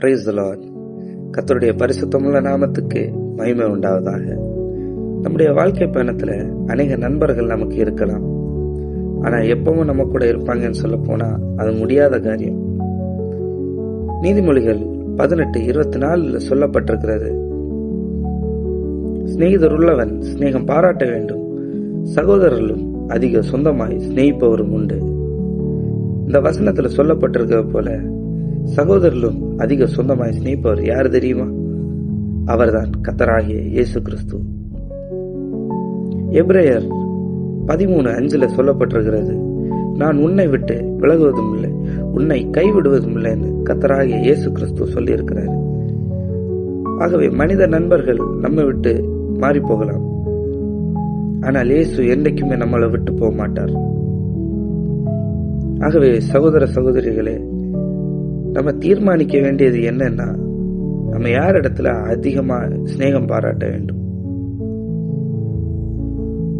Price Lord கத்தருடைய பரிசுத்தமுள்ள நாமத்துக்கு மகிமை உண்டாவதாக. நம்முடைய வாழ்க்கை பயணத்தில் அநேக நண்பர்கள் நமக்கு இருக்கலாம். ஆனால் எப்பவும் நம்ம கூட இருப்பாங்கன்னு சொல்ல போனால் அது முடியாத காரியம். நீதிமொழிகள் பதினெட்டு இருபத்தி நாலில் சொல்லப்பட்டிருக்கிறது. சிநேகிதர் உள்ளவன் சிநேகம் பாராட்ட வேண்டும். சகோதரர்களும் அதிக சொந்தமாய் சிநேகிப்பவரும் உண்டு. இந்த வசனத்தில் சொல்லப்பட்டிருக்கிற போல சகோதரர்களும் அதிக சொந்தமாய் சிநேகிப்பவர் யார் தெரியுமா? அவர்தான் கத்தராகிய இயேசு கிறிஸ்து. எப்ரேயர் பதிமூணு அஞ்சுல சொல்லப்பட்டிருக்கிறது நான் உன்னை விட்டு விலகுவதும் இல்லை உன்னை கைவிடுவதும் இல்லைன்னு கத்தராகிய இயேசு கிறிஸ்து சொல்லியிருக்கிறாரு. ஆகவே மனித நண்பர்கள் நம்ம விட்டு மாறி போகலாம். ஆனால் இயேசு என்றைக்குமே நம்மளை விட்டு போக மாட்டார். ஆகவே சகோதர சகோதரிகளே நம்ம தீர்மானிக்க வேண்டியது என்னன்னா நம்ம யார் இடத்துல அதிகமா சிநேகம் பாராட்ட வேண்டும்?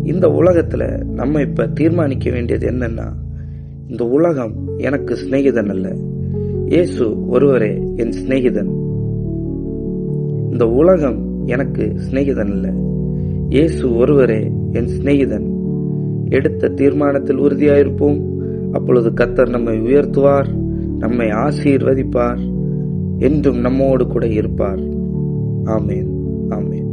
இந்த உலகத்துல நம்ம இப்ப தீர்மானிக்க வேண்டியது என்னன்னா இந்த உலகம் எனக்கு சிநேகிதன் அல்ல. இயேசு ஒருவரே என் சிநேகிதன். இந்த உலகம் எனக்கு சிநேகிதன் அல்ல. இயேசு ஒருவரே என் சிநேகிதன். எடுத்த தீர்மானத்தில் உறுதியாயிருப்போம். அப்பொழுது கத்தர் நம்மை உயர்த்துவார். நம்மை ஆசீர்வதிப்பார். என்றும் நம்மோடு கூட இருப்பார். ஆமேன். ஆமேன்.